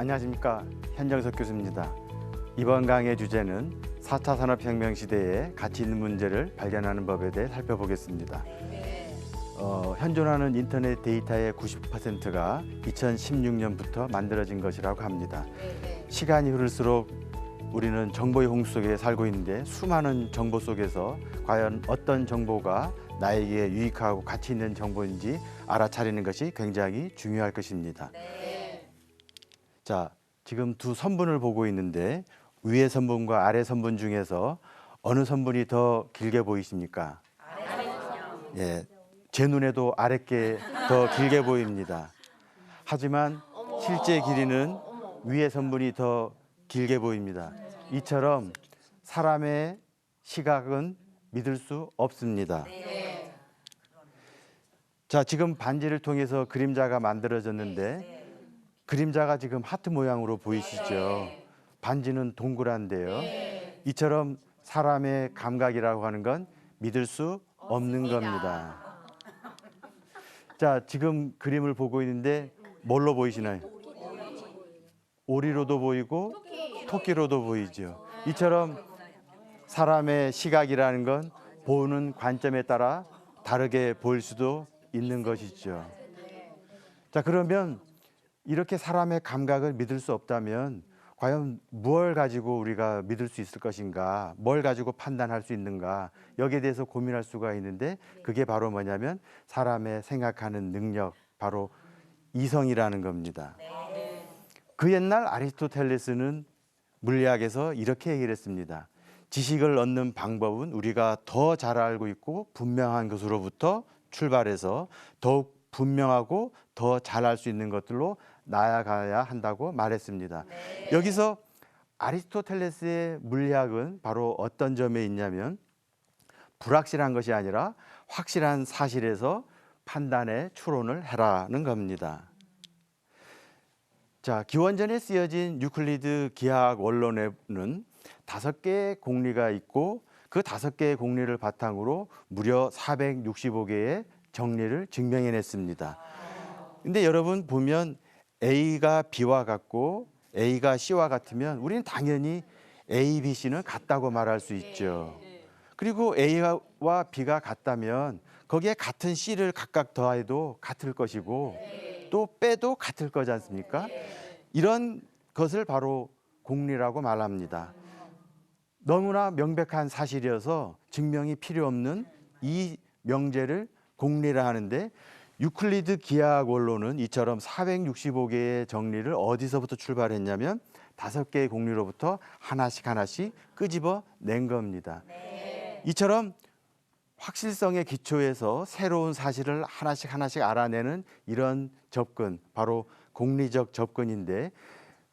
안녕하십니까 현정석 교수입니다. 이번 강의 주제는 4차 산업혁명 시대에 가치 있는 문제를 발견하는 법에 대해 살펴보겠습니다. 어, 현존하는 인터넷 데이터의 90%가 2016년부터 만들어진 것이라고 합니다. 시간이 흐를수록 우리는 정보의 홍수 속에 살고 있는데 수많은 정보 속에서 과연 어떤 정보가 나에게 유익하고 가치 있는 정보인지 알아차리는 것이 굉장히 중요할 것입니다. 자, 지금 두 선분을 보고 있는데 위의 선분과 아래 선분 중에서 어느 선분이 더 길게 보이십니까? 예, 제 눈에도 아랫게 더 길게 보입니다. 하지만 실제 길이는 위의 선분이 더 길게 보입니다. 이처럼 사람의 시각은 믿을 수 없습니다. 자, 지금 반지를 통해서 그림자가 만들어졌는데 그림자가 지금 하트 모양으로 보이시죠? 반지는 동그란데요. 이처럼 사람의 감각이라고 하는 건 믿을 수 없는 겁니다. 자, 지금 그림을 보고 있는데 뭘로 보이시나요? 오리로도 보이고 토끼로도 보이죠. 이처럼 사람의 시각이라는 건 보는 관점에 따라 다르게 보일 수도 있는 것이죠. 자, 그러면 이렇게 사람의 감각을 믿을 수 없다면 과연 무엇을 가지고 우리가 믿을 수 있을 것인가? 뭘 가지고 판단할 수 있는가? 여기에 대해서 고민할 수가 있는데 그게 바로 뭐냐면 사람의 생각하는 능력, 바로 이성이라는 겁니다. 그 옛날 아리스토텔레스는 물리학에서 이렇게 얘기를 했습니다. 지식을 얻는 방법은 우리가 더 잘 알고 있고 분명한 것으로부터 출발해서 더욱 분명하고 더 잘 알 수 있는 것들로 나아가야 한다고 말했습니다. 여기서 아리스토텔레스의 물리학은 바로 어떤 점에 있냐면 불확실한 것이 아니라 확실한 사실에서 판단에 추론을 해라는 겁니다. 자, 기원전에 쓰여진 유클리드 기하학 원론에는 다섯 개의 공리가 있고 그 다섯 개의 공리를 바탕으로 무려 465개의 정리를 증명해냈습니다. 근데 여러분 보면 A가 B와 같고 A가 C와 같으면 우리는 당연히 A, B, C는 같다고 말할 수 있죠. 그리고 A와 B가 같다면 거기에 같은 C를 각각 더해도 같을 것이고 또 빼도 같을 거지 않습니까? 이런 것을 바로 공리라고 말합니다. 너무나 명백한 사실이어서 증명이 필요 없는 이 명제를 공리라 하는데 유클리드 기하학 원론은 이처럼 465개의 정리를 어디서부터 출발했냐면 다섯 개의 공리로부터 하나씩 하나씩 끄집어 낸 겁니다. 이처럼 확실성의 기초에서 새로운 사실을 하나씩 하나씩 알아내는 이런 접근, 바로 공리적 접근인데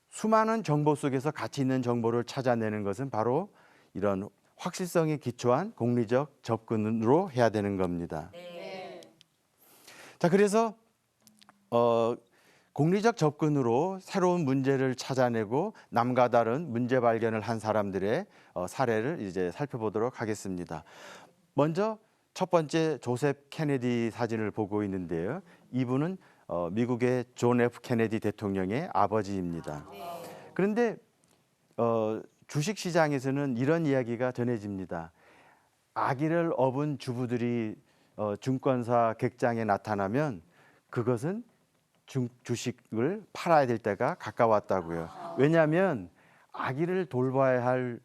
수많은 정보 속에서 가치 있는 정보를 찾아내는 것은 바로 이런 확실성에 기초한 공리적 접근으로 해야 되는 겁니다. 자, 그래서 어, 공리적 접근으로 새로운 문제를 찾아내고 남과 다른 문제 발견을 한 사람들의 어, 사례를 이제 살펴보도록 하겠습니다. 먼저 첫 번째 조셉 케네디 사진을 보고 있는데요. 이분은 어, 미국의 존 F 케네디 대통령의 아버지입니다. 그런데 어, 주식 시장에서는 이런 이야기가 전해집니다. 아기를 업은 주부들이 어, 증권사 객장에 나타나면 그것은 중, 주식을 팔아야 될 때가 가까웠다고요. 왜냐하면 아기를 돌봐야 할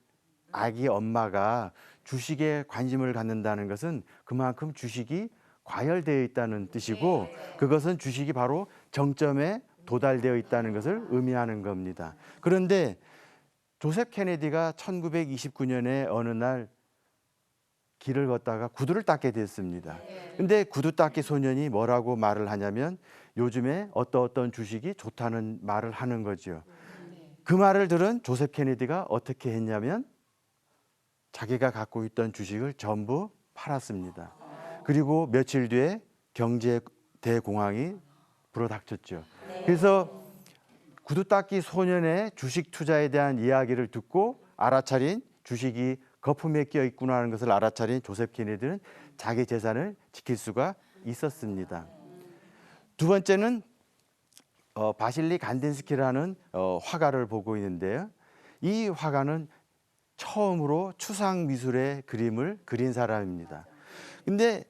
아기 엄마가 주식에 관심을 갖는다는 것은 그만큼 주식이 과열되어 있다는 뜻이고 그것은 주식이 바로 정점에 도달되어 있다는 것을 의미하는 겁니다. 그런데 조셉 케네디가 1929년에 어느 날 길을 걷다가 구두를 닦게 됐습니다. 근데 구두 닦기 소년이 뭐라고 말을 하냐면 요즘에 어떤 어떤 주식이 좋다는 말을 하는 거죠. 그 말을 들은 조셉 케네디가 어떻게 했냐면 자기가 갖고 있던 주식을 전부 팔았습니다. 그리고 며칠 뒤에 경제 대공황이 불어닥쳤죠. 그래서 구두 닦기 소년의 주식 투자에 대한 이야기를 듣고 알아차린 주식이 거품에 끼어 있구나 하는 것을 알아차린 조셉 케네디는 자기 재산을 지킬 수가 있었습니다. 두 번째는 어, 바실리 간딘스키라는 어, 화가를 보고 있는데요. 이 화가는 처음으로 추상 미술의 그림을 그린 사람입니다. 근데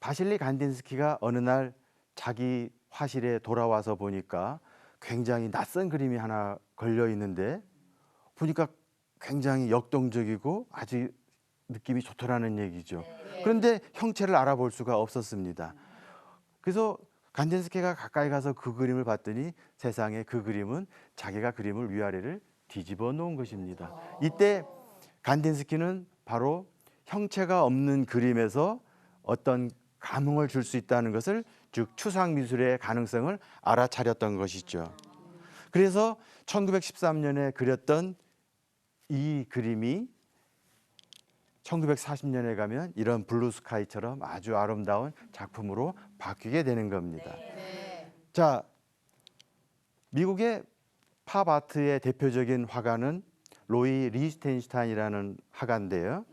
바실리 간딘스키가 어느 날 자기 화실에 돌아와서 보니까 굉장히 낯선 그림이 하나 걸려 있는데 보니까 굉장히 역동적이고 아주 느낌이 좋더라는 얘기죠. 그런데 형체를 알아볼 수가 없었습니다. 그래서 간덴스케가 가까이 가서 그 그림을 봤더니 세상에 그 그림은 자기가 그림을 위아래를 뒤집어 놓은 것입니다. 이때 간덴스키는 바로 형체가 없는 그림에서 어떤 감흥을 줄 수 있다는 것을 즉 추상 미술의 가능성을 알아차렸던 것이죠. 그래서 1913년에 그렸던 이 그림이 1940년에 가면 이런 블루 스카이처럼 아주 아름다운 작품으로 바뀌게 되는 겁니다. 자, 미국의 팝 아트의 대표적인 화가는 로이 리스텐슈타인이라는 화가인데요.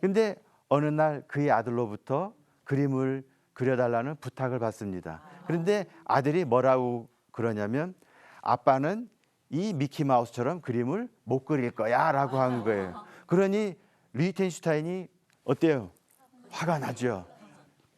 근데 어느 날 그의 아들로부터 그림을 그려달라는 부탁을 받습니다. 그런데 아들이 뭐라고 그러냐면 아빠는 이 미키 마우스처럼 그림을 못 그릴 거야 라고 한 거예요. 그러니 리텐슈타인이 어때요? 화가 나죠.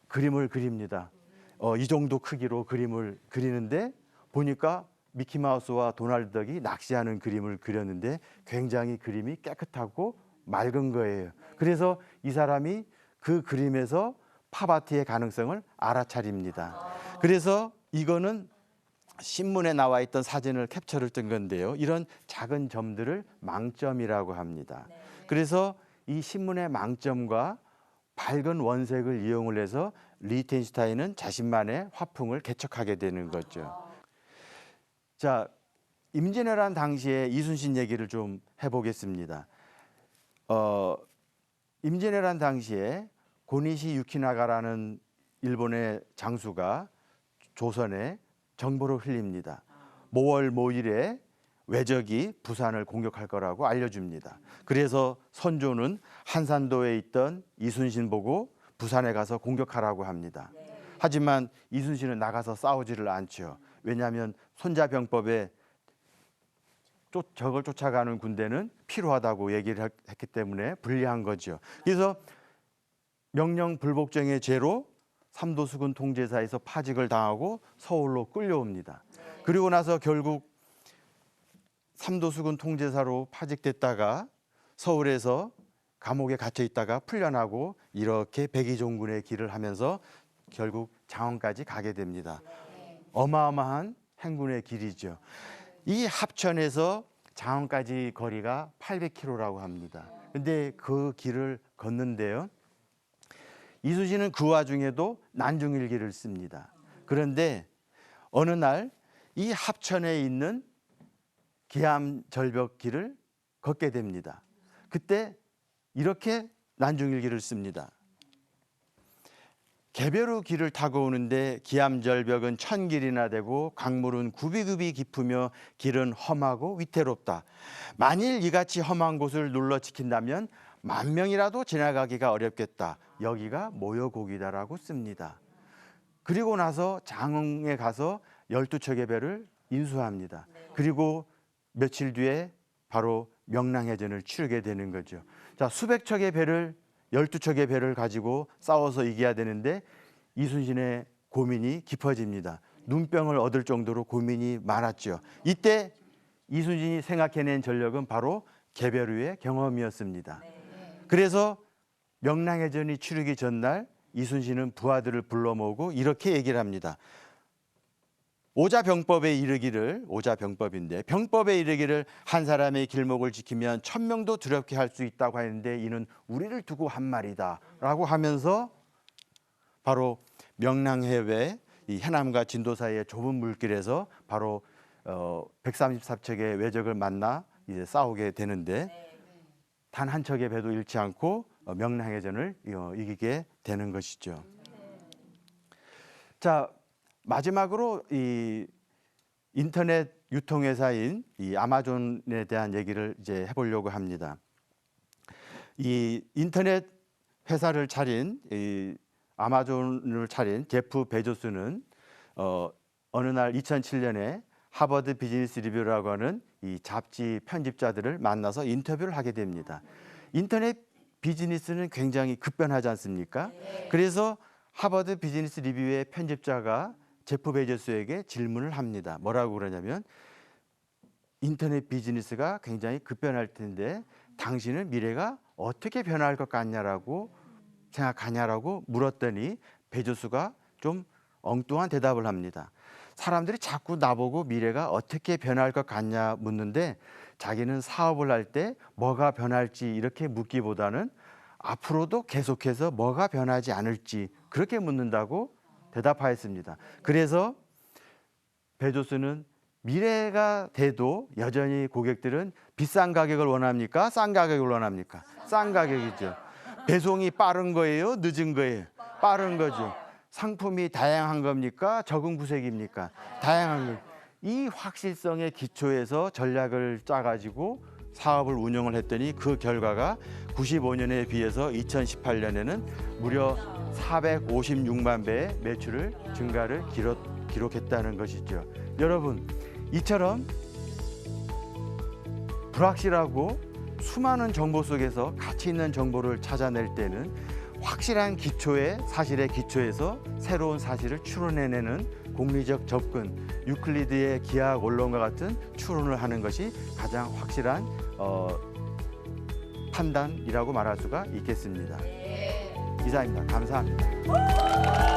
그림을 그립니다. 어, 이 정도 크기로 그림을 그리는데 보니까 미키 마우스와 도날드 덕이 낚시하는 그림을 그렸는데 굉장히 그림이 깨끗하고 맑은 거예요. 그래서 이 사람이 그 그림에서 팝아트의 가능성을 알아차립니다. 그래서 이거는 신문에 나와 있던 사진을 캡처를 뜬 건데요. 이런 작은 점들을 망점이라고 합니다. 그래서 이 신문의 망점과 밝은 원색을 이용을 해서 리텐슈타인은 자신만의 화풍을 개척하게 되는 거죠. 자, 임진왜란 당시에 이순신 얘기를 좀 해보겠습니다. 어, 임진왜란 당시에 고니시 유키나가라는 일본의 장수가 조선에 정보를 흘립니다. 모월 모일에 외적이 부산을 공격할 거라고 알려줍니다. 그래서 선조는 한산도에 있던 이순신 보고 부산에 가서 공격하라고 합니다. 하지만 이순신은 나가서 싸우지를 않죠. 왜냐하면 손자병법에 쫓, 적을 쫓아가는 군대는 필요하다고 얘기를 했- 했기 때문에 불리한 거죠. 그래서 명령 불복종의 죄로 삼도수군 통제사에서 파직을 당하고 서울로 끌려옵니다. 그리고 나서 결국 삼도수군 통제사로 파직됐다가 서울에서 감옥에 갇혀 있다가 풀려나고 이렇게 백의종군의 길을 하면서 결국 장원까지 가게 됩니다. 어마어마한 행군의 길이죠. 이 합천에서 장원까지 거리가 800km라고 합니다. 근데 그 길을 걷는데요. 이순신은 그 와중에도 난중일기를 씁니다. 그런데 어느 날 이 합천에 있는 기암 절벽 길을 걷게 됩니다. 그때 이렇게 난중일기를 씁니다. 개별우 길을 타고 오는데 기암 절벽은 천 길이나 되고 강물은 굽이굽이 깊으며 길은 험하고 위태롭다. 만일 이같이 험한 곳을 눌러 지킨다면 만 명이라도 지나가기가 어렵겠다. 여기가 모여곡이다라고 씁니다. 그리고 나서 장흥에 가서 열두 척의 배를 인수합니다. 그리고 며칠 뒤에 바로 명랑해전을 치르게 되는 거죠. 자, 수백 척의 배를 열두 척의 배를 가지고 싸워서 이겨야 되는데 이순신의 고민이 깊어집니다. 눈병을 얻을 정도로 고민이 많았죠. 이때 이순신이 생각해낸 전력은 바로 개별우의 경험이었습니다. 그래서 명랑해전이 치르기 전날 이순신은 부하들을 불러 모으고 이렇게 얘기를 합니다. 오자병법에 이르기를 오자병법인데 병법에 이르기를 한 사람의 길목을 지키면 천 명도 두렵게 할 수 있다고 하는데 이는 우리를 두고 한 말이다라고 하면서 바로 명랑해외 이 해남과 진도 사이의 좁은 물길에서 바로 어 134척의 외적을 만나 이제 싸우게 되는데 단 한 척의 배도 잃지 않고 어, 명랑해전을 어, 이기게 되는 것이죠. 자 마지막으로 이 인터넷 유통회사인 이 아마존에 대한 얘기를 이제 해보려고 합니다. 이 인터넷 회사를 차린 이 아마존을 차린 제프 베조스는 어, 어느 날 2007년에 하버드 비즈니스 리뷰라고 하는 이 잡지 편집자들을 만나서 인터뷰를 하게 됩니다. 인터넷 비즈니스는 굉장히 급변하지 않습니까? 그래서 하버드 비즈니스 리뷰의 편집자가 제프 베조스에게 질문을 합니다. 뭐라고 그러냐면 인터넷 비즈니스가 굉장히 급변할 텐데 당신은 미래가 어떻게 변할 것 같냐라고 생각하냐라고 물었더니 베조스가 좀 엉뚱한 대답을 합니다. 사람들이 자꾸 나보고 미래가 어떻게 변할 것 같냐 묻는데 자기는 사업을 할 때 뭐가 변할지 이렇게 묻기보다는 앞으로도 계속해서 뭐가 변하지 않을지 그렇게 묻는다고 대답하였습니다. 그래서 베조스는 미래가 돼도 여전히 고객들은 비싼 가격을 원합니까? 싼 가격을 원합니까? 싼 가격이죠. 배송이 빠른 거예요? 늦은 거예요? 빠른 거죠. 상품이 다양한 겁니까? 적응 구색입니까? 다양한 거. 이 확실성의 기초에서 전략을 짜가지고 사업을 운영을 했더니 그 결과가 95년에 비해서 2018년에는 무려 456만 배의 매출을 증가를 기록, 기록했다는 것이죠. 여러분, 이처럼 불확실하고 수많은 정보 속에서 가치 있는 정보를 찾아낼 때는 확실한 기초의 사실의 기초에서 새로운 사실을 추론해내는 공리적 접근, 유클리드의 기하학 원론과 같은 추론을 하는 것이 가장 확실한 어, 판단이라고 말할 수가 있겠습니다. 이상입니다. 감사합니다.